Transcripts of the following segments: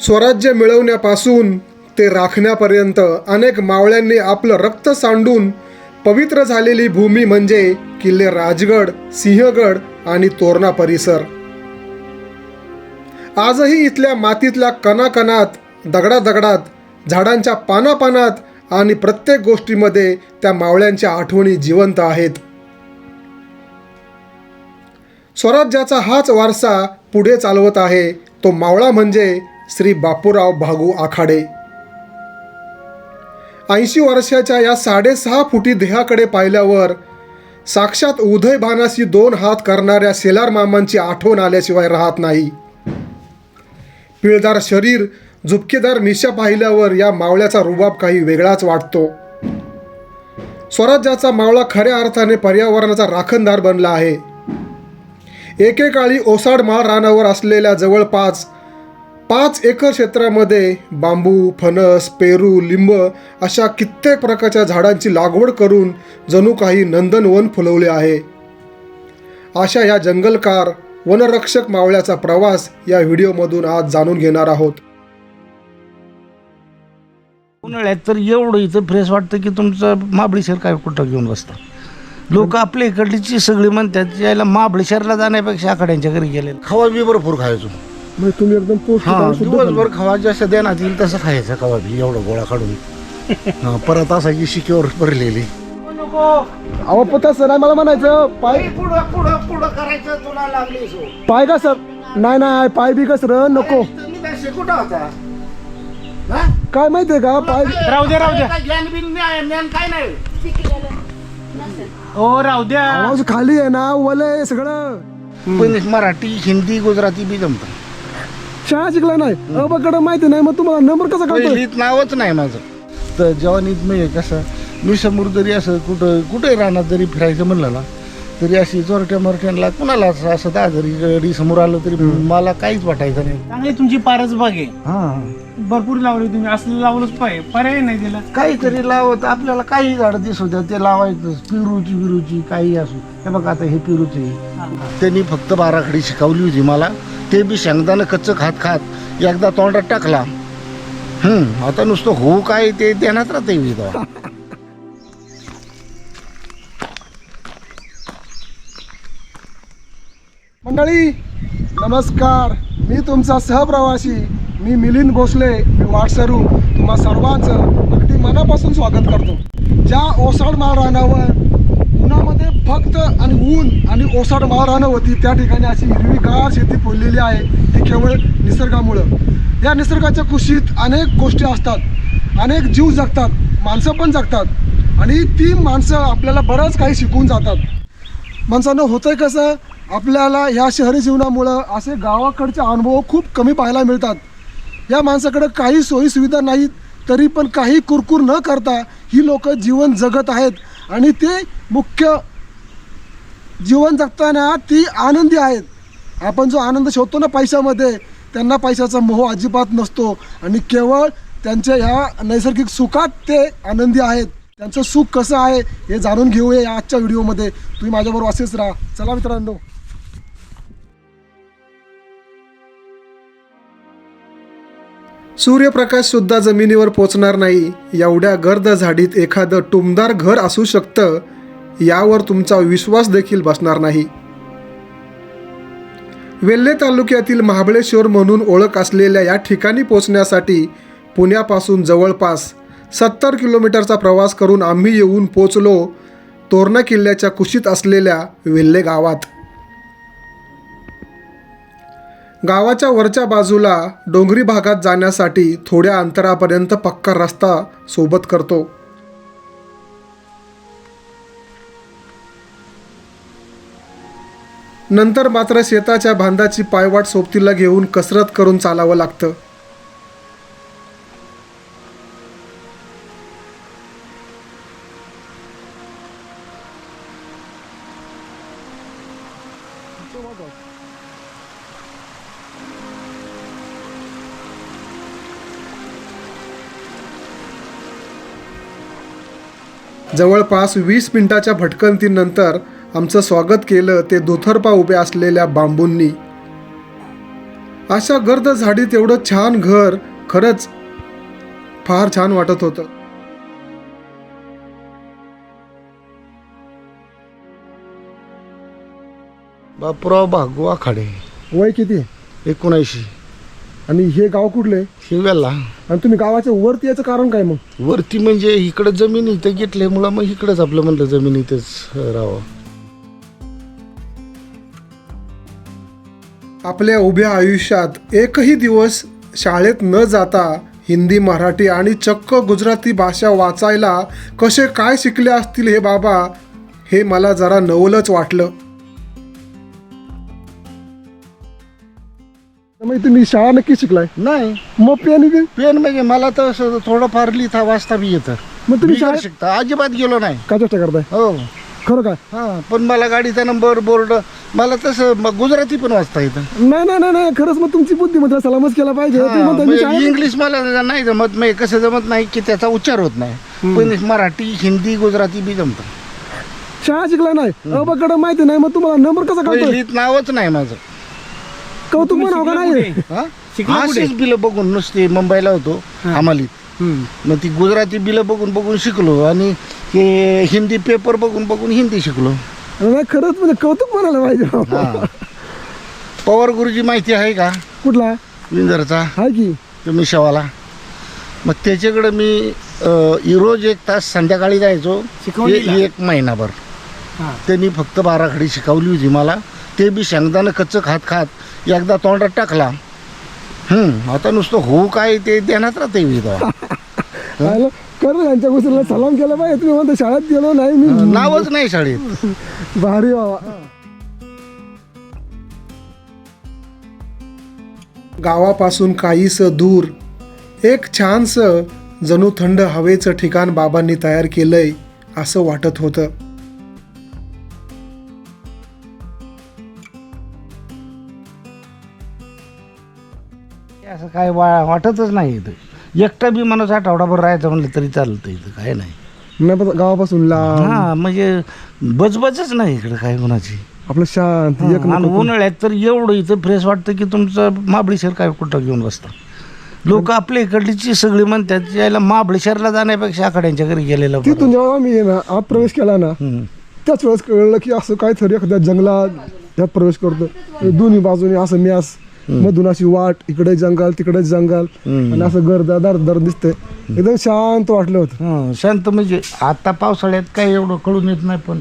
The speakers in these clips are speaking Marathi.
स्वराज्य मिळवण्यापासून ते राखण्यापर्यंत अनेक मावळ्यांनी आपलं रक्त सांडून पवित्र झालेली भूमी म्हणजे किल्ले राजगड सिंहगड आणि तोरणा परिसर. आजही इथल्या मातीतल्या कणाकणात दगडादगडात झाडांच्या पानापानात आणि प्रत्येक गोष्टीमध्ये त्या मावळ्यांच्या आठवणी जिवंत आहेत. स्वराज्याचा हाच वारसा पुढे चालवत आहे तो मावळा म्हणजे श्री बापूराव भागू आखाडे. ऐंशी वर्षाच्या या साडेसहा फुटी देहाकडे पाहिल्यावर साक्षात उदयभानाशी दोन हात करणाऱ्या शेलार मामांची आठवण आल्याशिवाय राहत नाही. पिळदार शरीर झुपकेदार निशा पाहिल्यावर या मावळ्याचा रुबाब काही वेगळाच वाटतो. स्वराज्याचा मावळा खऱ्या अर्थाने पर्यावरणाचा राखणदार बनला आहे. एकेकाळी ओसाड माळ रानावर असलेल्या जवळपास पाच एकर क्षेत्रामध्ये बांबू फणस पेरू लिंब अशा कित्येक प्रकारच्या झाडांची लागवड करून जणू काही नंदनवन फुलवले आहे. अशा या जंगलकार वनरक्षक मावळ्याचा प्रवास या व्हिडिओमधून आज जाणून घेणार आहोत. उन्हाळ्यात तर एवढं इथं फ्रेश वाटतं की तुमचं महाबळेश्वर काय कुठं घेऊन बसता? लोक आपल्या इकडलीची सगळी म्हणतात यायला महाबळेश्वरला जाण्यापेक्षा आकड्यांच्या घरी गेले खवा बी भरपूर खायचो. म्हणजे तुम्ही एकदम हा दिवसभर खवा जसं देण्यात येईल तसं खायचं खवा बी एवढं गोळा काढून. हा, परत असायची शिकेवर भरलेली. अहो पता सर मला म्हणायचं पाय पुढं पुढं पुढं करायचं तुला लागली पाय का सर नाही नाही पाय बी कसर नको. कुठं होता काय माहितीये का? पाय राहू द्या राहू द्या ज्ञान बिन ज्ञान काय नाही. हो राहू द्या. आवाज खाली आहे ना वलय सगळं. पण मराठी हिंदी गुजराती बी जमतं. शाळा शिकला नाही. अबकडं माहिती नाही मग तुम्हाला नंबर कसा कळतो नावच नाही माझं. तर जवानीत मी कसं मी समोर जरी असं कुठं कुठे रानात जरी फिरायचं म्हणलं ना तरी अशी चोरट्या मोरट्यांना कुणाला असं असं दहा जरी गडी समोर आलं तरी मला काहीच वाटायचं नाही. चांगली तुमची पारस बाग आहे. हा. भरपूर लावली तुम्ही असलं लावलंच पाहिजे. पर्याय नाही दिला. काहीतरी लावत आपल्याला काही झाडं दिसू द्या ते लावायचं पिरूची बिरूची काही असू. हे बघा आता हे पिरूचे त्यांनी फक्त बाराखडी शिकवली होती मला. ते बी शेंगदाणं कच्चं खात खात एकदा तोंडात टाकला. हम्म आता नुसतं हो काय ते देण्यात राहते विधवा मंडळी नमस्कार. मी तुमचा सहप्रवासी मी मिलिंद भोसले मी वाटसरू. तुम्हा सर्वांचं अगदी मनापासून स्वागत करतो. ज्या ओसाड माळ रानावर उन्हामध्ये फक्त आणि ऊन आणि ओसाड माळ होती. त्या ठिकाणी अशी हिरवीगार शेती फुललेली आहे. ती केवळ निसर्गामुळं. या निसर्गाच्या कुशीत अनेक गोष्टी असतात. अनेक जीव जगतात. माणसं पण जगतात. आणि ती माणसं आपल्याला बरंच काही शिकून जातात. माणसानं होतंय कसं? आपल्याला ह्या शहरी जीवनामुळं असे गावाकडचे अनुभव खूप कमी पाहायला मिळतात. या माणसाकडं काही सोयीसुविधा नाहीत तरी पण काही कुरकुर न करता ही लोक जीवन जगत आहेत. आणि ते मुख्य जीवन जगताना ती आनंदी आहेत. आपण जो आनंद शोधतो ना पैशामध्ये त्यांना पैशाचा मोह अजिबात नसतो. आणि केवळ त्यांच्या ह्या नैसर्गिक सुखात ते आनंदी आहेत. त्यांचं सुख कसं आहे हे जाणून घेऊया या आजच्या व्हिडिओमध्ये. तुम्ही माझ्याबरोबर असेच राहा. चला मित्रांनो. सूर्यप्रकाश सुद्धा जमिनीवर पोचणार नाही. एवढ्या गर्द झाडीत एखादं टुमदार घर असू शकतं यावर तुमचा विश्वास देखील बसणार नाही. वेल्हे तालुक्यातील महाबळेश्वर म्हणून ओळख असलेल्या या ठिकाणी पोचण्यासाठी पुण्यापासून जवळपास सत्तर किलोमीटरचा प्रवास करून आम्ही येऊन पोचलो तोरणा किल्ल्याच्या कुशीत असलेल्या वेल्हे गावात. गावाच्या वरच्या बाजूला डोंगरी भागात जाण्यासाठी थोड्या अंतरापर्यंत पक्का रस्ता सोबत करतो. नंतर मात्र शेताच्या बांधाची पायवाट सोबतीला घेऊन कसरत करून चालावं लागतं. जवळपास वीस मिनिटाच्या भटकंतीनंतर आमचं स्वागत केलं ते दुथरपा उभे असलेल्या बांबूंनी. अशा गर्द झाडीत एवढं छान घर खरंच फार छान वाटत होतं. बापूराव भागू आखाडे वय किती? एकोणऐंशी. आणि हे गाव कुठले शिव्याला. आणि तुम्ही गावाच्या वरती याचं कारण काय मग? वरती म्हणजे इकडं जमीन इथं घेतल्यामुळं मग इकडंच आपलं म्हणलं जमीन इथंच राहावं. आपल्या उभ्या आयुष्यात एकही दिवस शाळेत न जाता हिंदी मराठी आणि चक्क गुजराती भाषा वाचायला कसे काय शिकले असतील हे बाबा हे मला जरा नवलच वाटलं. मग तुम्ही शाळा नक्की शिकलाय? नाही. मग पेन पेन म्हणजे मला तर असं थोडंफार लिहिता वाचता बी येतं. मग तुम्ही बिगर शाळेत शिकता. अजिबात गेलो नाही. काय चेष्टा करताय हो. खरं काय? हा पण मला गाडीचा नंबर बोर्ड मला तसं गुजराती पण वाचता येतं. नाही नाही नाही नाही खरंच मग तुमची बुद्धिमत्ता सलामच केला पाहिजे. तुम्ही म्हणता मी शाळेत- इंग्लिश मला नाही जमत नाही कसं जमत नाही की त्याचा उच्चार होत नाही. पण मराठी हिंदी गुजराती बी जमतं. शाळा शिकला नाही. अबाकडे माहिती नाही मग तुम्हाला नंबर कसा पहिलीत नावच नाही माझं. कौतुक म्हणावं का नाही? हा? शिकला कुठे? अशीच बिलं बघून नुसते मुंबईला होतो हमालीत मग ती गुजराती बिलं बघून बघून शिकलो आणि ते हिंदी पेपर बघून बघून हिंदी शिकलो. नाही खरंच म्हणजे कौतुक म्हणायला पाहिजे. हा. पवार गुरुजी माहिती आहे का? कुठला? विंजरचा. हाय की. तुम्ही शेवाला मग त्याच्याकडं मी अं, रोज एक तास संध्याकाळी जायचो. शिकवणीला? ए- एक महिनाभर. हा. त्यांनी फक्त बाराखडी शिकवली होती मला. ते बी शेंगदाणं कच्चं खात खात एकदा तोंडात टाकला. हम्म आता नुसतं हो काय ते ध्यानात राहते आलं? खरं यांच्या गोष्टीला सलाम केला पाहिजे. तुम्ही म्हणता शाळेत गेलो नाही मी. नावच नाही शाळेत. भारी बाबा. गावापासून काहीस दूर एक छानस जणू थंड हवेचं ठिकाण बाबांनी तयार केलंय असं वाटत होतं. काय वा वाटतच नाही इथं एकटा बी माणूस आठवडाभर राहायचं म्हणलं तरी चालतं इथं काय नाही नाही पण गावापासून लांब हा म्हणजे बजबजच नाही इकडे काय कोणाची आपलं शांत एक आणि नको. उन्हाळ्यात तर एवढं इथं फ्रेश वाटतं की तुमचं महाबळेश्वर काय कुठं घेऊन बसता लोक आपल्या इकडलीची सगळी म्हणतात यायला महाबळेश्वरला जाण्यापेक्षा आखाड्यांच्या घरी गेलेलं बरं. तिथून जेव्हा आम्ही ना आत प्रवेश केला ना हम्म. त्याच वेळेस कळलं की असं काहीतरी एखाद्या जंगलात यात प्रवेश करतो दोन्ही बाजूने असं म्यास मधून अशी वाट इकडे जंगल तिकडे जंगल. आणि असं गर्दा दर दर दिसतंय. एकदम शांत वाटलं होतं. हं, शांत म्हणजे आता पावसाळ्यात काय एवढं कळून येत नाही पण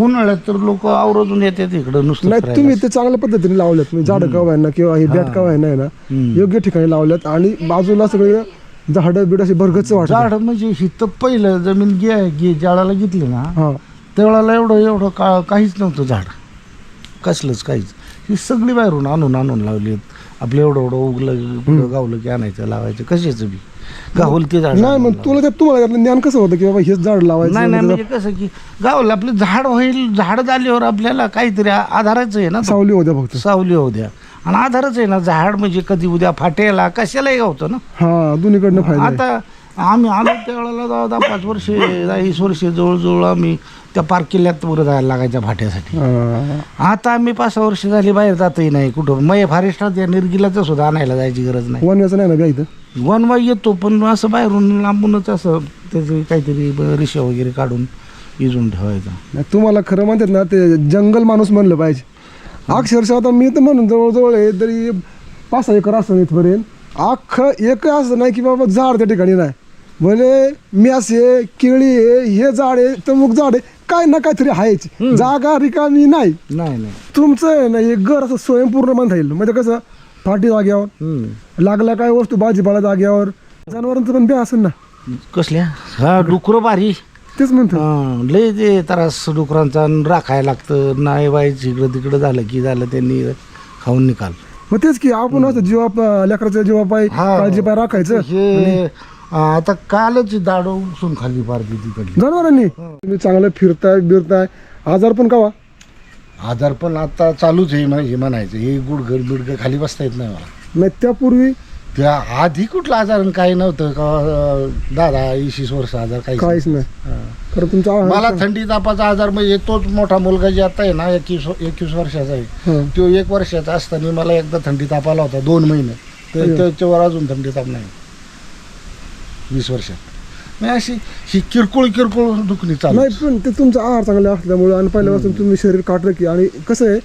उन्हाळ्यात तर लोक आवरजून येतात इकडं नुसतं नाही. तुम्ही ते चांगल्या पद्धतीने लावल्यात. म्हणजे झाडं का किंवा हे बॅट का ना. योग्य ठिकाणी लावल्यात. आणि बाजूला सगळे झाडं बिड अशी भरगच वाटत झाड म्हणजे हिथं पहिलं जमीन घ्या घे जाळाला घेतली ना हा. त्यावेळेला एवढं एवढं का काहीच नव्हतं झाड. कसलंच काहीच. ही सगळी बाहेरून आणून आणून लावली आपलं एवढं एवढं उगलं पुढं गावलं की आणायचं लावायचं. कशाचं बी? गावल ते झाड नाही मग तुला त्यात तुम्हाला त्यातलं ज्ञान कसं होतं की बाबा हेच झाड लावायचं नाही नाही म्हणजे म्हणजे कसं की गावलं आपलं झाड होईल झाड झाल्यावर आपल्याला काहीतरी आ- आधारच आहे ना. सावली होत्या फक्त. सावली होऊ द्या. आणि आधारच आहे ना झाड म्हणजे कधी उद्या फाटेला कशालाही गावतं ना. हा दोन्हीकडनं फायदा आहे. आता आम्ही आलो त्यावेळेला दहा दहा पाच वर्षे वीस वर्षे जवळजवळ आम्ही त्या पार्क किल्ल्यात वर जायला लागायच्या फाट्यासाठी. हा. आता आम्ही पाच सहा वर्ष झाली बाहेर जातही नाही कुठं. मय फॉरेस्टात या निर्गिलाचं सुद्धा आणायला जायची गरज नाही. वनव्याचं नाही ना बी इथं? वनवा येतो पण असं बाहेरून लांबूनच असं त्याचे काहीतरी रिक्षा वगैरे काढून इजून ठेवायचा. नाही, तुम्हाला खरं म्हणतात ना ते जंगल माणूस म्हणलं पाहिजे. अक्षरशः आता मी तर म्हणून जवळजवळ आहे तरी पाच सहा एकर असतं इथपर्यंत. अख्खं एक असं नाही की बाबा झाड त्या ठिकाणी नाही. भले म्यास आहे केळी आहे हे झाड आहे तमुक झाड आहे काय ना काहीतरी आहेच. जागा रिकामी नाही. नाही नाही. तुमचं आहे ना हे घर असं स्वयंपूर्ण म्हणता येईल. म्हणजे कसं फाटी जाग्यावर. लागल्या काय वस्तू भाजीपाला जाग्यावर जनावरांचं पण बे असेल ना. कसल्या? हा डुकरं बारी तेच म्हणतो. लय ते त्रास डुकरांचा राखायला लागतं. नाही व्हायचं इकडं तिकडं झालं की झालं त्यांनी खाऊन निकाल. मग तेच की आपण असं जीवा लेकराच्या जीवापाय हा. काळजी पाय राखायचं. हे आता कालच दाड उसून खाली पारली तिकडली. जनावरांनी तुम्ही चांगलं फिरताय बिरताय. आजार पण कावा? आजार पण आता चालूच आहे म्हणजे म्हणायचं. हे गुडघर बिडघर खाली बसता येत नाही मला. नाही त्यापूर्वी? त्या आधी कुठला आजार आणि काही नव्हतं. का अं, दादा वीस वर्ष आजार काही काहीच नाही. तुमचा मला. थंडी तापाचा आजार म्हणजे तोच मोठा मुलगा जे आता आहे ना एकवीस एकवीस वर्षाचा आहे हं. तो एक वर्षाचा असताना मला एकदा थंडी ताप आला होता दोन महिने. तर अय्यो. त्याच्यावर अजून थंडी ताप नाही. वीस वर्षात. मी अशी ही किरकोळ किरकोळ दुखणी चालू नाही पण ते तुमचा आहार चांगला असल्यामुळे आणि पहिल्यापासून तुम्ही शरीर काटलं की आणि कसं आहे.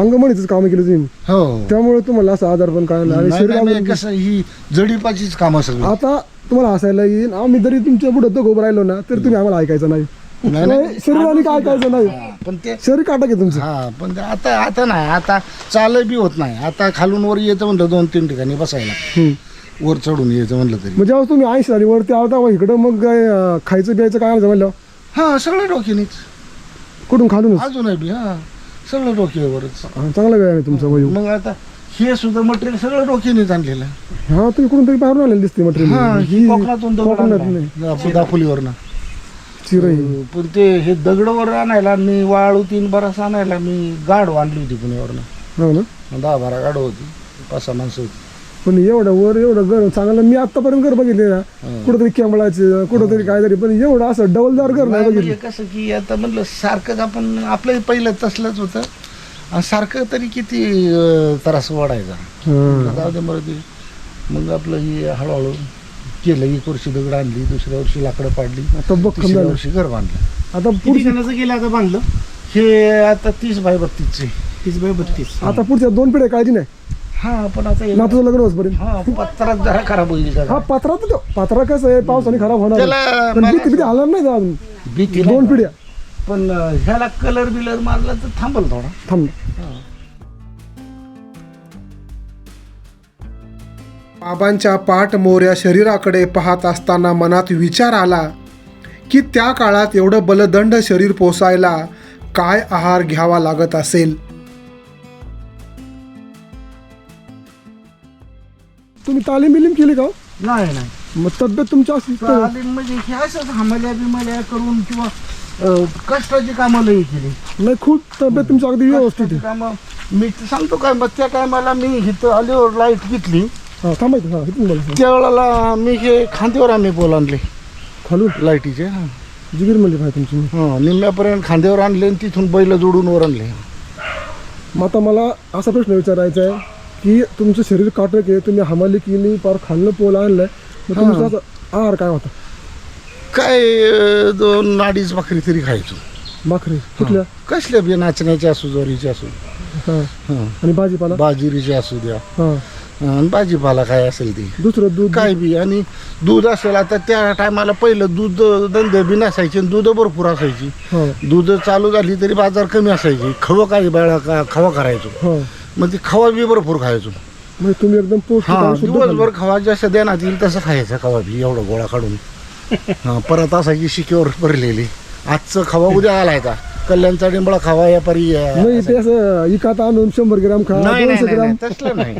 अंगमणीच काम केलं तुम्ही. हो. त्यामुळे तुम्हाला असं आजार पण काय आणि नाही, नाही, नाही, शरीर कसं ही जडीपाचीच कामं सगळी आता तुम्हाला हसायला येईल. आम्ही जरी तुमच्यापुढे तो उभं राहिलो ना तरी तुम्ही आम्हाला ऐकायचं नाही. नाही, नाही. नाही, शरीराने काय ऐकायचं नाही. पण ते शरीर काटा की तुमचं. हा पण आता आता नाही. आता चाल बी होत नाही. आता खालून वर येतं म्हणलं दोन तीन ठिकाणी बसायला. वर चढून यायचं म्हणलं तरी. जेव्हा तुम्ही ऐंशी झाली वरती आलता इकडं मग काय, अं, खायचं प्यायचं काय आलं म्हणलं? हा सगळं डोक्यानेच. कुठून खालूनच? अजूनही बी हा. सगळं डोक्यावरच. चांगला वेळ आहे तुमचा वय. मग आता हे सुद्धा मटेरियल सगळं डोक्यानेच आणलेलं हा तुम्ही कुठून तरी बाहेरून आलेलं दिसते हा मटेरियल. ही कोकणातून दगड कोकणात आणलाय. नाही. दापो- दापोलीवरनं चिरई. पण ते हे दगडवर आणायला मी वाळू तीन बरास आणायला मी गाड आणली होती पुण्यावरनं. हो ना? दहा बारा गाड होती पाच सहा माणसं होती. पण एवढं वर एवढं घर चांगलं मी आतापर्यंत घर बघितले ना. कुठंतरी कॅमळाचे कुठंतरी काहीतरी पण एवढं असं डबलदार घर नाही नाही, बघितलं. म्हणजे कसं की आता म्हणलं सारखंच आपण आपलं पहिलं तसलंच होतं. आणि सारखं तरी किती अं, त्रास वाढायचा. हा. जाऊ दे मग मग आपलं ही हळूहळू केलं एक वर्षी दगड आणली दुसऱ्या वर्षी लाकडं पाडली आता तिसऱ्या झालं. वर्षी घर बांधलं. आता किती पुढच्या जणांचं गेलं आता बांधलं? हे आता तीस बाय बत्तीसचे तीस बाय बत्तीस आता पुढच्या दोन पिढ्या काळजी नाही. हा पण आता हे- नातूचं लग्न होसपर्यंत हा पत्रात जरा खराब होईल हा जरा. पात्रात तो पात्रा कसं आहे पावसाने खराब होणार त्याला पण मला- भीती भीती हलणार नाही अजून. भीती दोन नाही. पिढ्या. पण अं, ह्याला कलर बिलर मारला तर थांबल थोडा. थांब. बाबांच्या पाठ मोऱ्या शरीराकडे पाहत असताना मनात विचार आला की त्या काळात एवढं बलदंड शरीर पोसायला काय आहार घ्यावा लागत असेल? तुम्ही तालीम बिलीम केली का हो? नाही नाही. मग तब्येत तुमची अशी चालेल म्हणजे हे असंच हमाल्या बिमाल्या करून किंवा अं, कष्टाची कामं लई केली. नाही खूप तब्येत तुमची अगदी व्यवस्थित आहे. कामं मी सांगतो काय मग त्या टायमाला मी इथं आल्यावर लाइट घेतली. हा थांबायचं हा इथून बोला त्यावेळेला मी हे खांद्यावर आम्ही पोल आणले. खालून? लाईटीचे हा. जिगीर म्हणजे काय तुमची? हा, निम्म्यापर्यंत खांद्यावर आणले आणि तिथून बैल जोडून वर आणले. मग आता मला असा प्रश्न विचारायचा आहे की तुमचं शरीर काटक आहे तुम्ही हमाली केली पार खाल्लं पोल आणलंय. मग. तुमचा आहार काय होता? काय अं, दोन अडीच भाकरी तरी खायचो. भाकरी? कुठल्या? कसल्या बी नाचण्याचे असू ज्वारीचे असू. हा. हा. आणि भाजीपाला? बाजुरीचे असू द्या. हा आणि भाजीपाला काय असेल ते? दुसरं दूध? काय बी. आणि दूध असेल आता त्या टायमाला पहिलं दूध धंदे बी नसायचे आणि दूध भरपूर असायची. हा. दूध चालू झाली तरी बाजार कमी असायची. खवं काय बाळा का खवा करायचो. हा. मग ते खवा बी भरपूर खायचो. म्हणजे तुम्ही एकदम पौष्टिक हा आणि शुद्ध दिवसभर. खवा जसं देण्यात येईल तसं खायचं खवा बी एवढं गोळा काढून. हा परत असायची शिकेवर भरलेली. आजचं खवा उद्या घालायचा कल्याणचा डिंबळा खावा या परी नाही ते असं इकात आणून शंभर ग्राम खा नाही नाही, दोनशे नाही ग्राम. नाही, तसलं नाही.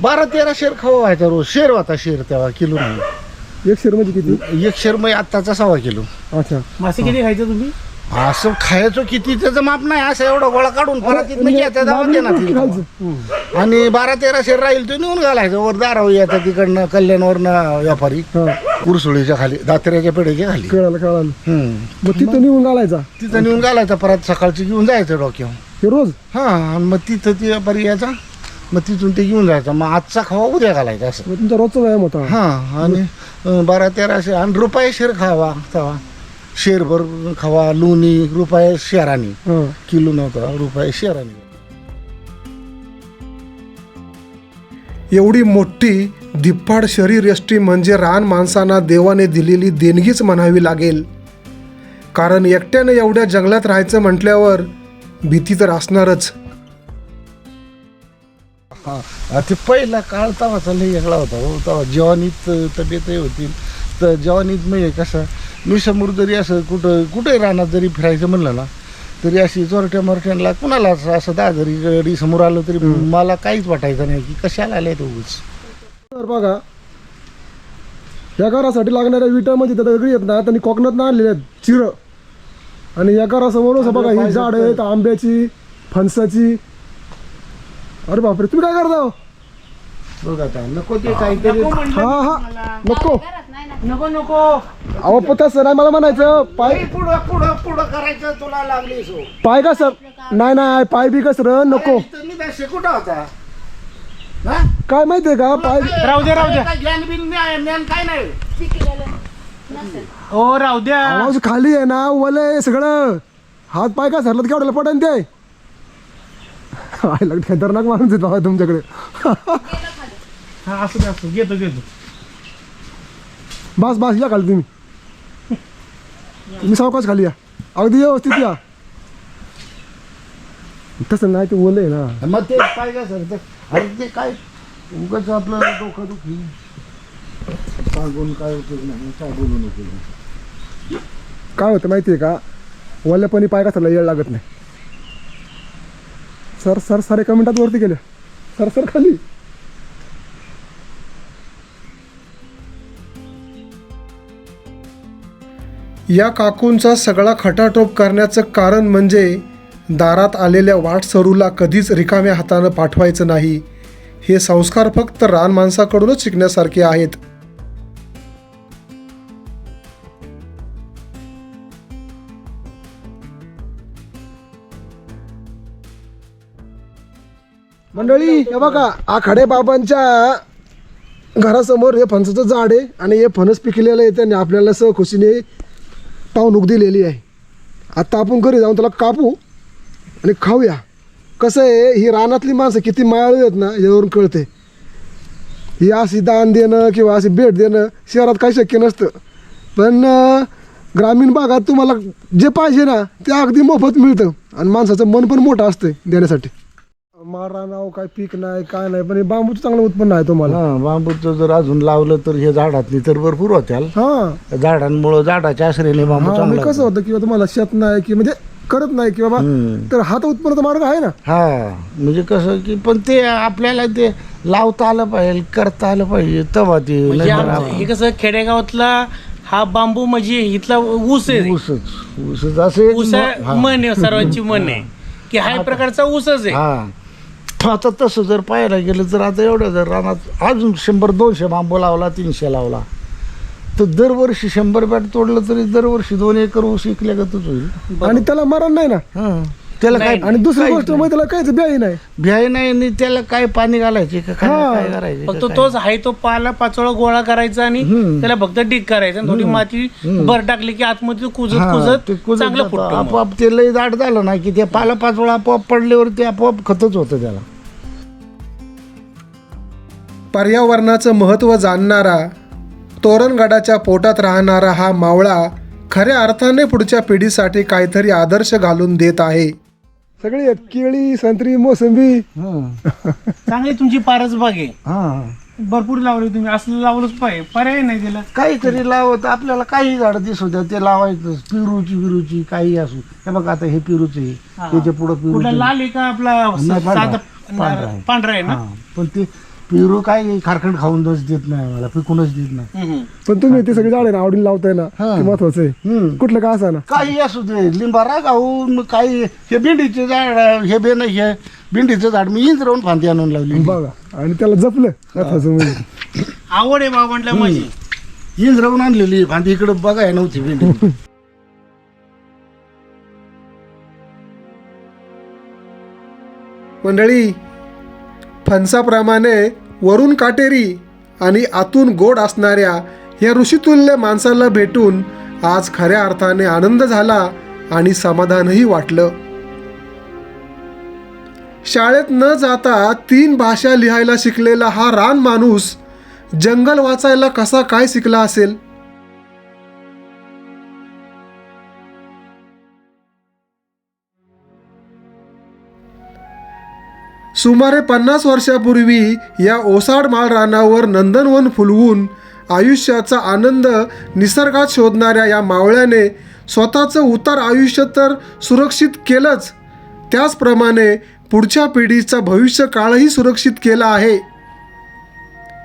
बारा तेरा शेर खावा व्हायचा रोज. शेर होता शेर तेव्हा किलो नाही. एक शेर म्हणजे किती? एक शेर मग आत्ताचा सव्वा किलो. अच्छा. मासे किती खायचं तुम्ही? असं खायचो किती त्याचं माप नाही असं एवढं गोळा काढून परत म्हणजे घ्यायचं. आणि बारा तेरा शेर राहील तो नेऊन घालायचं वर दारावर येतात तिकडनं कल्याणवरनं व्यापारी. कुरसुळीच्या खाली दात्र्याच्या पेढ्याच्या खाली. कळालं कळालं. हम्म. मग तिथं निघून घालायचा? तिथं नेऊन घालायचं परत सकाळची घेऊन जायचं डोक्यावर. हे रोज? हा आणि मग तिथं ते व्यापारी यायचा मग तिथून ते घेऊन जायचं मग आजचा खावा उद्या घालायचा असं. मग तुमचा रोजचा व्यायाम होता. हा आणि अं, बारा तेरा शेर आणि रुपये शेर खावा तवा शेरभर खावा लोणी रुपये शेरानी. हा. किलो नव्हता रुपये शेरानी. एवढी मोठी धिप्पाड शरीर यष्टी म्हणजे रान माणसांना देवाने दिलेली देणगीच म्हणावी लागेल. कारण एकट्यानं एवढ्या जंगलात राहायचं म्हटल्यावर भीती तर असणारच. हा ते पहिला काळ तवाचा लई वेगळा होता. हो जवानीत अ, तब्येतही होती. तर जवानीत म्हणजे कसं मी समोर जरी असं कुठं कुठे रानात जरी फिरायचं म्हणलं ना तरी अशी चोरट्या मोरट्यांना कुणाला असं असं दहा जरी गडी समोर आलं तरी मला काहीच वाटायचं नाही की कशाला आले तो उगाच. तर बघा या घरासाठी लागणाऱ्या विटा म्हणजे त्या वेगळी येत ना त्यांनी कोकणात आणलेल्या आहेत चिरं. आणि या घरासमोर असं बघा ही झाड आहेत आंब्याची फणसाची. अरे बापरे तुम्ही काय करता हो? बघ आता नको ते काहीतरी हा हा. नको. नको नको. अहो पण तसं नाही मला म्हणायचं पाय पुढं पुढं पुढं करायचं तुला लागली सो. पाय का सर? नाही नाही पाय बी कस र नको. मी कुठं होता. हा? काय माहितीये का? पाय राहू द्या राहू द्या काय ज्ञान बिन ज्ञान ज्ञान काय नाही. ओ राहू द्या. आवाज खाली आहे ना ओले आहे सगळं. हात पाय का सरलं केवढ्याला पडन ते? आयला खतरनाक माणूस आहे बाबा तुमच्याकडे. हा असू द्या असू घेतो घेतो. बस बस या खाली तुम्ही. तुम्ही सावकाश खाली या. अगदी व्यवस्थित या. तसं नाही ते ओलं आहे ना. मग ते काय काय सर अरे ते काय उगाच आपलं डोकं दुखी. सांगून काय उपयोग नाही. काय बोलू नको. काय होतं माहिती आहे का ओल्यापणी पाय का येळ लागत नाही. सर सर सर एका मिनिटात वरती गेले. सर सर खाली. या काकूंचा सगळा खटाटोप करण्याचं कारण म्हणजे दारात आलेल्या वाटसरूला कधीच रिकाम्या हातानं पाठवायचं नाही. हे संस्कार फक्त रान माणसाकडूनच शिकण्यासारखे आहेत. मंडळी हे बघा आखाडे बाबांच्या घरासमोर हे फणसाचं झाड आहे आणि हे फणस पिकलेलं आहे त्यांनी आपल्याला सह खुशीने पावणूक दिलेली आहे. आता आपण घरी जाऊन त्याला कापू आणि खाऊया. कसं आहे ही रानातली माणसं किती मायाळू आहेत ना यावरून कळते ही अशी दान देणं किंवा अशी भेट देणं शहरात काही शक्य नसतं. पण ग्रामीण भागात तुम्हाला जे पाहिजे ना ते अगदी मोफत मिळतं. आणि माणसाचं मन पण मोठं असतं देण्यासाठी. मारा नाव काय पीक नाही काय नाही पण हे बांबूचं चांगलं उत्पन्न आहे तुम्हाला. हा बांबूचं जर अजून लावलं तर हे झाडातली तर भरपूर होत्याल. हा. झाडांमुळं झाडाच्या आश्रयाने बांबू हा चांगला म्हणजे कसं होतं किंवा तुम्हाला शेत नाही की म्हणजे करत नाही की बाबा. तर हा तर उत्पन्नाचा मार्ग आहे ना. हा म्हणजे कसं की पण ते आपल्याला ते लावता आलं पाहिजे करता आलं पाहिजे तेव्हा ते म्हणजे आमचं हे कसं खेडेगावातला हा बांबू म्हणजे इथला ऊस आहे. ऊसच ऊसच. असे ऊस हा. मन आहे सर्वांची मन आहे की हा एक प्रकारचा ऊसच आहे. हा. आता तसं जर पाहायला गेलं तर आता एवढं जर रानात अजून शंभर दोनशे बांबू लावला तीनशे लावला तर दरवर्षी शंभर बॅट तोडलं तरी दरवर्षी दोन एकर ऊस इकल्यागतच होईल आणि त्याला मरण नाही ना हा त्याला काय आणि दुसरी गोष्ट. म्हणजे त्याला काहीच ब्याही नाही भ्याय नाही आणि त्याला काय पाणी घालायचे का काय हा. काय करायचे फक्त का? तोच आहे तो पाला पाचोळा गोळा करायचा आणि. त्याला फक्त डिक करायचा आणि थोडी माती भर टाकली की आतमध्ये कुजत हा, कुजत ते कुजत चांगलं जातं. फुटतो मग. आपोआप ते लय दाट झालं ना की ते पाला पाचोळा आपोआप पडल्यावर ते आपोआप खतच होतं त्याला पर्यावरणाचं महत्त्व जाणणारा तोरणगडाच्या पोटात राहणारा हा मावळा खऱ्या अर्थाने पुढच्या पिढीसाठी काहीतरी आदर्श घालून देत आहे. सगळी केळी संत्री मोसंबी. चांगली तुमची पारस बाग आहे. हा. भरपूर लावली तुम्ही. असलं लावलंच पाहिजे. पर्याय नाही त्याला काहीतरी लावत आपल्याला काही झाड दिसू द्या. ते लावायचं. पिरूची बिरूची काही असू. हे बघा आता हे पिरूच आहे. हा. त्याच्या पुढं कुठला लाल आहे का आपला पांढरा. साधा पांढरा आहे. पांढरा आहे ना? हा. पण ते पिरू काय खारखंड खाऊनच देत नाही मला पिकूनच देत नाही. पण तुम्ही ते सगळे झाडे ना आवडीने लावताय ना हा. ते महत्वाचं आहे. हम्म. कुठलं का असा ना काही असू दे लिंबारा गाऊन काही हे भेंडीचे झाड हे बेन हे भेंडीचं झाड मी इंच राहून फांदी आणून लावली बघा आणि त्याला जपलं महत्वाचं म्हणजे. आवड आहे बाबा म्हटलं माझी इंच राहून आणलेली फांदी इकडे बघाय नव्हती भेंडी. मंडळी फणसाप्रमाणे वरून काटेरी आणि आतून गोड असणाऱ्या या ऋषितुल्य माणसाला भेटून आज खऱ्या अर्थाने आनंद झाला आणि समाधानही वाटलं. शाळेत न जाता तीन भाषा लिहायला शिकलेला हा रान माणूस जंगल वाचायला कसा काय शिकला असेल? सुमारे पन्नास वर्षापूर्वी या ओसाड माळ रानावर नंदनवन फुलवून आयुष्याचा आनंद निसर्गात शोधणाऱ्या या मावळ्याने स्वतःचं उतार आयुष्य तर सुरक्षित केलंच. त्याचप्रमाणे पुढच्या पिढीचा भविष्य काळही सुरक्षित केला आहे.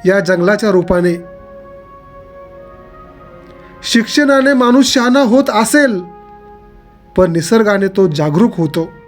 या जंगलाच्या रूपाने. शिक्षणाने माणूस शहाणा होत असेल पण निसर्गाने तो जागरूक होतो.